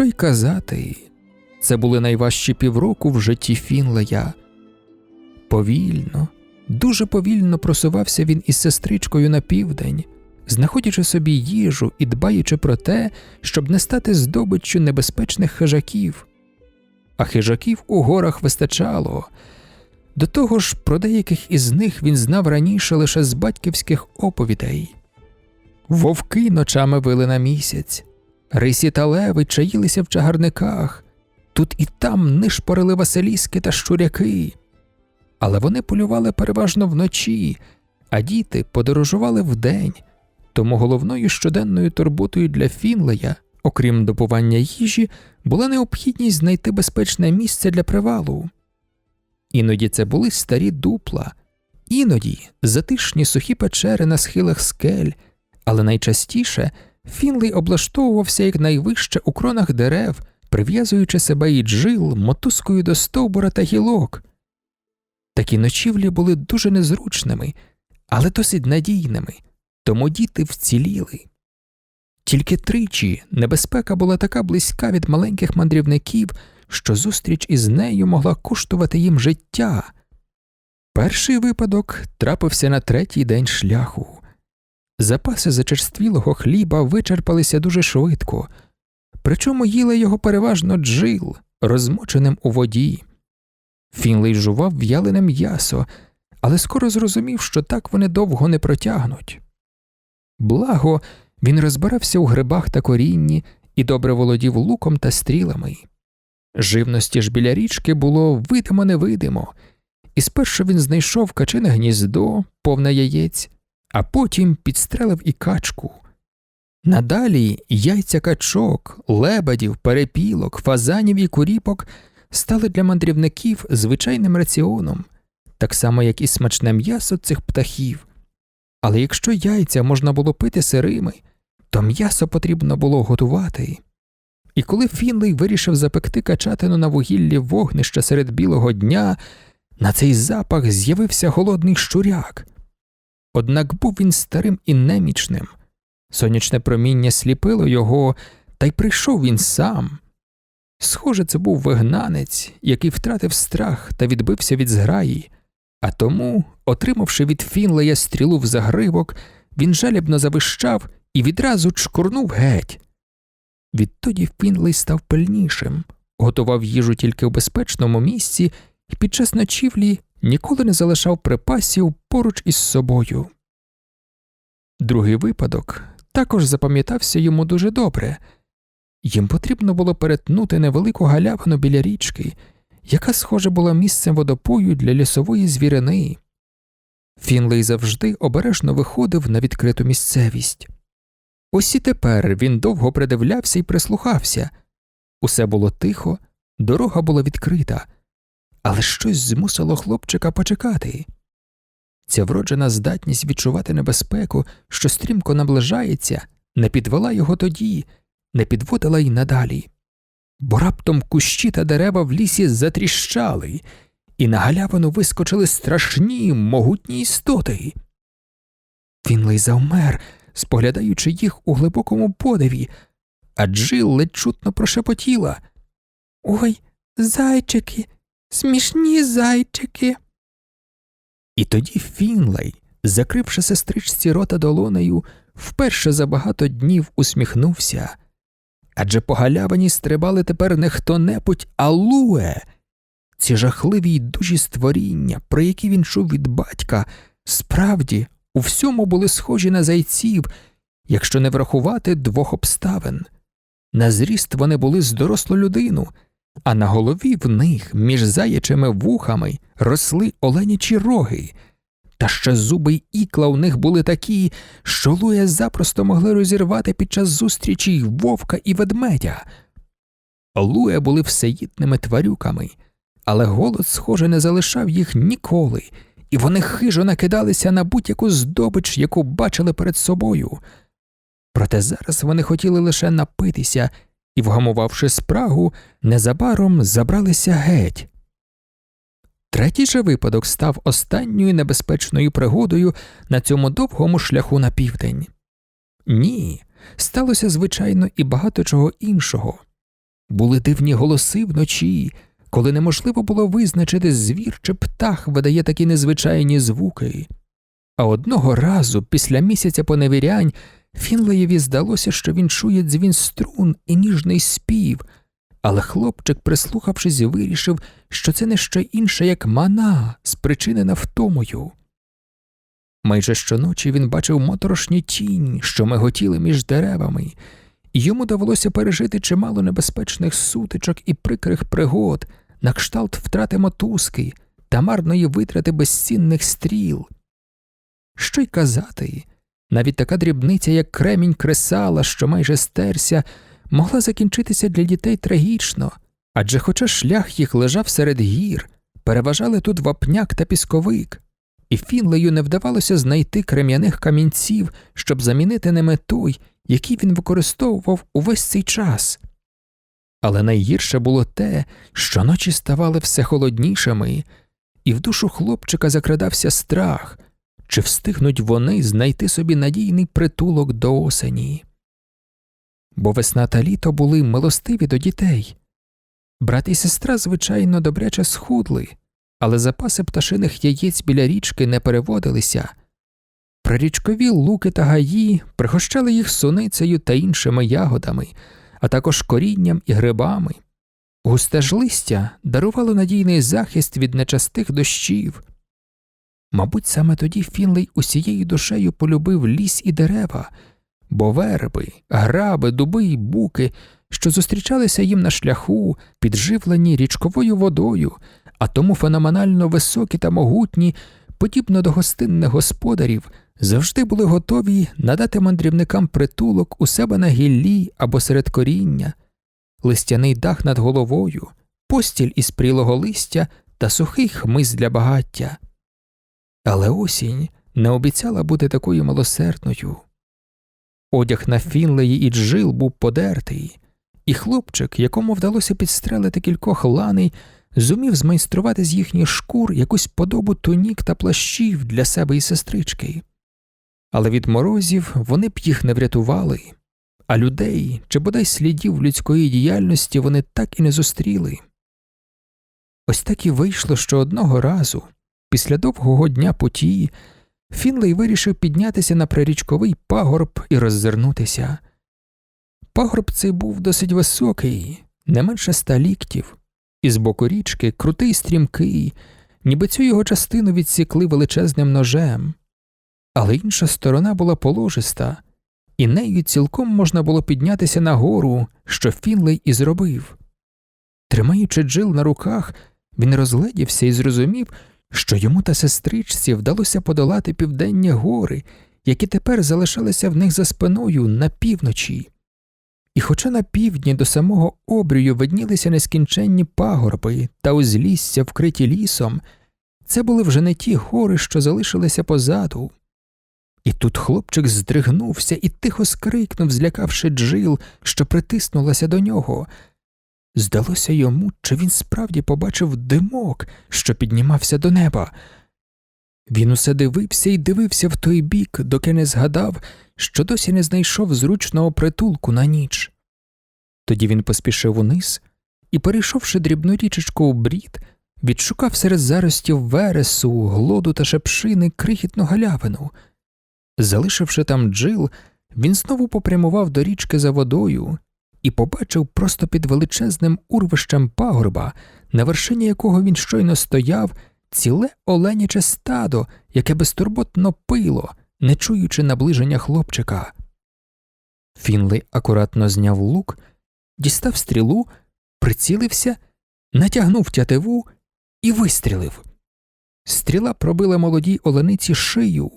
Що й казати, це були найважчі півроку в житті Фінлея. Повільно, дуже повільно просувався він із сестричкою на південь, знаходячи собі їжу і дбаючи про те, щоб не стати здобиччю небезпечних хижаків. А хижаків у горах вистачало. До того ж, про деяких із них він знав раніше лише з батьківських оповідей. Вовки ночами вили на місяць, рисі та леви чаїлися в чагарниках, тут і там нишпорили василіски та щуряки. Але вони полювали переважно вночі, а діти подорожували вдень, тому головною щоденною турботою для Фінлея, окрім добування їжі, була необхідність знайти безпечне місце для привалу. Іноді це були старі дупла, іноді затишні сухі печери на схилах скель, але найчастіше Фінлей облаштовувався якнайвище у кронах дерев, прив'язуючи себе і джил мотузкою до стовбура та гілок. Такі ночівлі були дуже незручними, але досить надійними, тому діти вціліли. Тільки тричі небезпека була така близька від маленьких мандрівників, що зустріч із нею могла коштувати їм життя. Перший випадок трапився на третій день шляху. Запаси зачерствілого хліба вичерпалися дуже швидко, причому їли його переважно джил, розмоченим у воді. Фінлей жував в'ялене м'ясо, але скоро зрозумів, що так вони довго не протягнуть. Благо, він розбирався у грибах та корінні і добре володів луком та стрілами. Живності ж біля річки було видимо невидимо, і спершу він знайшов качине гніздо, повне яєць, а потім підстрелив і качку. Надалі яйця качок, лебедів, перепілок, фазанів і куріпок стали для мандрівників звичайним раціоном, так само, як і смачне м'ясо цих птахів. Але якщо яйця можна було пити сирими, то м'ясо потрібно було готувати. І коли Фінлей вирішив запекти качатину на вугіллі вогнища серед білого дня, на цей запах з'явився голодний щуряк. Однак був він старим і немічним. Сонячне проміння сліпило його, та й прийшов він сам. Схоже, це був вигнанець, який втратив страх та відбився від зграї, а тому, отримавши від Фінлея стрілу в загривок, він жалібно завищав і відразу чкурнув геть. Відтоді Фінлей став пильнішим, готував їжу тільки в безпечному місці і під час ночівлі ніколи не залишав припасів поруч із собою. Другий випадок також запам'ятався йому дуже добре. Їм потрібно було перетнути невелику галявину біля річки, яка, схоже, була місцем водопою для лісової звірини. Фінлей завжди обережно виходив на відкриту місцевість. Ось і тепер він довго придивлявся і прислухався. Усе було тихо, дорога була відкрита, але щось змусило хлопчика почекати. Ця вроджена здатність відчувати небезпеку, що стрімко наближається, не підвела його тоді, не підводила й надалі. Бо раптом кущі та дерева в лісі затріщали, і на галявину вискочили страшні могутні істоти. Фінлей завмер, споглядаючи їх у глибокому подиві, а Джил ледь чутно прошепотіла Ой, зайчики, смішні зайчики. І тоді Фінлей, закривши сестричці рота долонею, вперше за багато днів усміхнувся. Адже по галявині стрибали тепер не хто небудь, а Луе. Ці жахливі й дужі створіння, про які він чув від батька, справді у всьому були схожі на зайців, якщо не врахувати двох обставин. На зріст вони були з дорослу людину, а на голові в них між заячими вухами росли оленячі роги, та ще зуби й ікла у них були такі, що Луя запросто могли розірвати під час зустрічі й вовка і ведмедя. Луя були всеїдними тварюками, але голод, схоже, не залишав їх ніколи, і вони хижо накидалися на будь-яку здобич, яку бачили перед собою. Проте зараз вони хотіли лише напитися і, вгамувавши спрагу, незабаром забралися геть. Третій же випадок став останньою небезпечною пригодою на цьому довгому шляху на південь. Ні, сталося, звичайно, і багато чого іншого. Були дивні голоси вночі, коли неможливо було визначити, звір чи птах видає такі незвичайні звуки. А одного разу, після місяця поневірянь, Фінлеєві здалося, що він чує дзвін струн і ніжний спів, але хлопчик, прислухавшись, вирішив, що це не що інше, як мана, спричинена втомою. Майже щоночі він бачив моторошні тіні, що миготіли між деревами, і йому довелося пережити чимало небезпечних сутичок і прикрих пригод, на кшталт втрати мотузки та марної витрати безцінних стріл. Що й казати, навіть така дрібниця, як кремінь кресала, що майже стерся, могла закінчитися для дітей трагічно, адже хоча шлях їх лежав серед гір, переважали тут вапняк та пісковик, і Фінлею не вдавалося знайти крем'яних камінців, щоб замінити ними той, який він використовував увесь цей час. Але найгірше було те, що ночі ставали все холоднішими, і в душу хлопчика закрадався страх, чи встигнуть вони знайти собі надійний притулок до осені. Бо весна та літо були милостиві до дітей. Брат і сестра, звичайно, добряче схудли, але запаси пташиних яєць біля річки не переводилися. Прирічкові луки та гаї пригощали їх суницею та іншими ягодами, а також корінням і грибами. Густе ж листя дарувало надійний захист від нечастих дощів. Мабуть, саме тоді Фінлей усією душею полюбив ліс і дерева, бо верби, граби, дуби й буки, що зустрічалися їм на шляху, підживлені річковою водою, а тому феноменально високі та могутні, подібно до гостинних господарів, завжди були готові надати мандрівникам притулок у себе на гіллі або серед коріння, листяний дах над головою, постіль із прілого листя та сухий хмиз для багаття. Але осінь не обіцяла бути такою милосердною. Одяг на Фінлеї і джил був подертий, і хлопчик, якому вдалося підстрелити кількох ланей, зумів змайструвати з їхніх шкур якусь подобу тунік та плащів для себе і сестрички. Але від морозів вони б їх не врятували, а людей чи бодай слідів людської діяльності вони так і не зустріли. Ось так і вийшло, що одного разу, після довгого дня путі, Фінлей вирішив піднятися на прирічковий пагорб і роззирнутися. Пагорб цей був досить високий, не менше ста ліктів, і з боку річки крутий стрімкий, ніби цю його частину відсікли величезним ножем, але інша сторона була положиста, і нею цілком можна було піднятися на гору, що Фінлей і зробив. Тримаючи джил на руках, він розгледівся і зрозумів, що йому та сестричці вдалося подолати південні гори, які тепер залишалися в них за спиною на півночі. І хоча на півдні до самого обрію виднілися нескінченні пагорби та узлісся, вкриті лісом, це були вже не ті гори, що залишилися позаду. І тут хлопчик здригнувся і тихо скрикнув, злякавши джил, що притиснулася до нього. Здалося йому, чи він справді побачив димок, що піднімався до неба. Він усе дивився і дивився в той бік, доки не згадав, що досі не знайшов зручного притулку на ніч. Тоді він поспішив униз і, перейшовши дрібну річечку у брід, відшукав серед заростів вересу, глоду та шепшини крихітну галявину. Залишивши там джил, він знову попрямував до річки за водою і побачив просто під величезним урвищем пагорба, на вершині якого він щойно стояв, ціле оленяче стадо, яке безтурботно пило, не чуючи наближення хлопчика. Фінлей акуратно зняв лук, дістав стрілу, прицілився, натягнув тятиву і вистрілив. Стріла пробила молодій олениці шию,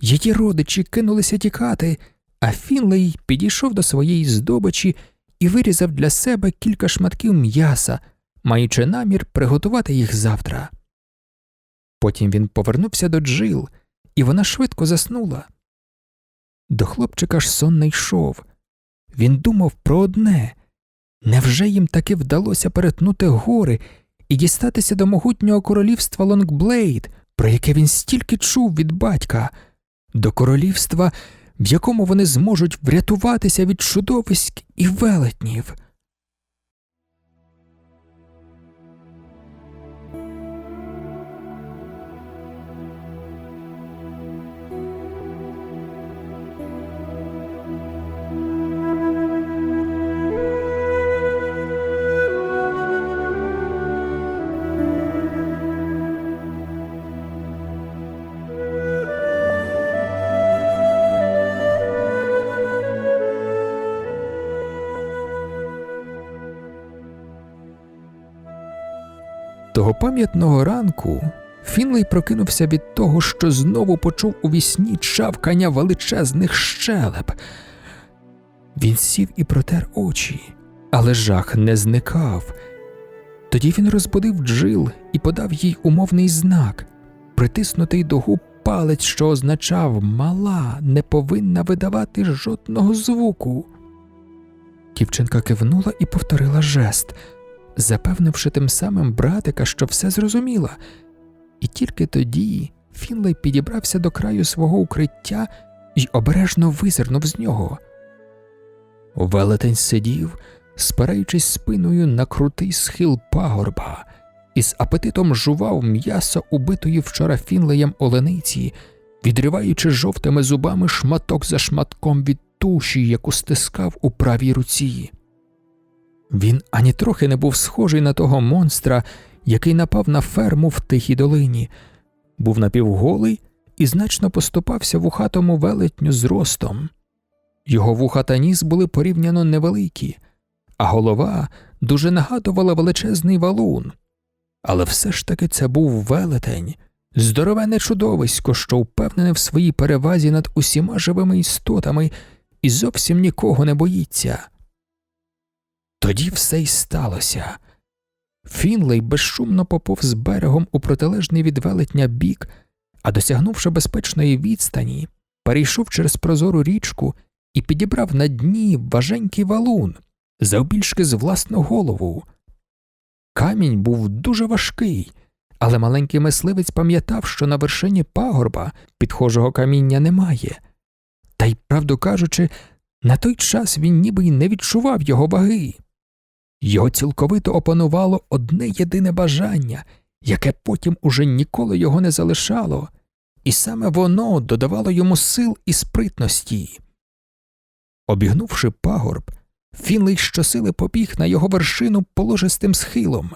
її родичі кинулися тікати, а Фінлей підійшов до своєї здобичі і вирізав для себе кілька шматків м'яса, маючи намір приготувати їх завтра. Потім він повернувся до джил, і вона швидко заснула. До хлопчика ж сон не йшов. Він думав про одне невже їм таки вдалося перетнути гори і дістатися до могутнього королівства Лонгблейд, про яке він стільки чув від батька, до королівства, в якому вони зможуть врятуватися від чудовиськ і велетнів. Того пам'ятного ранку Фінлей прокинувся від того, що знову почув у вісні чавкання величезних щелеп. Він сів і протер очі, але жах не зникав. Тоді він розбудив джил і подав їй умовний знак, притиснутий до губ палець, що означав мала, не повинна видавати жодного звуку. Дівчинка кивнула і повторила жест, запевнивши тим самим братика, що все зрозуміла. І тільки тоді Фінлей підібрався до краю свого укриття і обережно визирнув з нього. Велетень сидів, спираючись спиною на крутий схил пагорба, і з апетитом жував м'ясо убитої вчора Фінлеєм олениці, відриваючи жовтими зубами шматок за шматком від туші, яку стискав у правій руці. Він ані трохи не був схожий на того монстра, який напав на ферму в тихій долині, був напівголий і значно поступався вухатому велетню зростом. Його вуха та ніс були порівняно невеликі, а голова дуже нагадувала величезний валун. Але все ж таки це був велетень, здоровене чудовисько, що впевнене в своїй перевазі над усіма живими істотами і зовсім нікого не боїться. Тоді все й сталося. Фінлей безшумно поповз берегом у протилежний від велетня бік, а досягнувши безпечної відстані, перейшов через прозору річку і підібрав на дні важенький валун, завбільшки з власну голову. Камінь був дуже важкий, але маленький мисливець пам'ятав, що на вершині пагорба підхожого каміння немає. Та й, правду кажучи, на той час він ніби й не відчував його ваги. Його цілковито опанувало одне єдине бажання, яке потім уже ніколи його не залишало, і саме воно додавало йому сил і спритності. Обігнувши пагорб, Фінлей щосили побіг на його вершину положистим схилом.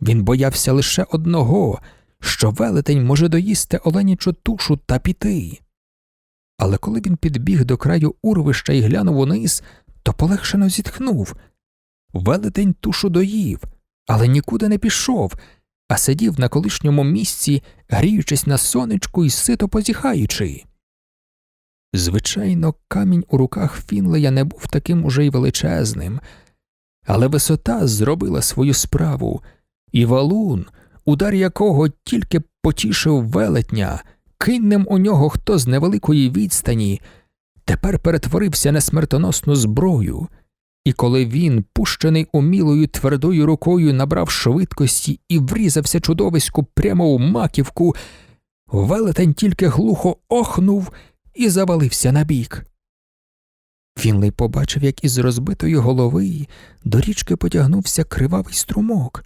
Він боявся лише одного, що велетень може доїсти оленячу тушу та піти. Але коли він підбіг до краю урвища і глянув униз, то полегшено зітхнув. Велетень тушу доїв, але нікуди не пішов, а сидів на колишньому місці, гріючись на сонечку і сито позіхаючи. Звичайно, камінь у руках Фінлея не був таким уже й величезним, але висота зробила свою справу, і валун, удар якого тільки потішив велетня, киннем у нього хто з невеликої відстані, тепер перетворився на смертоносну зброю, і коли він, пущений умілою твердою рукою, набрав швидкості і врізався чудовиську прямо у маківку, велетень тільки глухо охнув і завалився на бік. Фінлей побачив, як із розбитої голови до річки потягнувся кривавий струмок.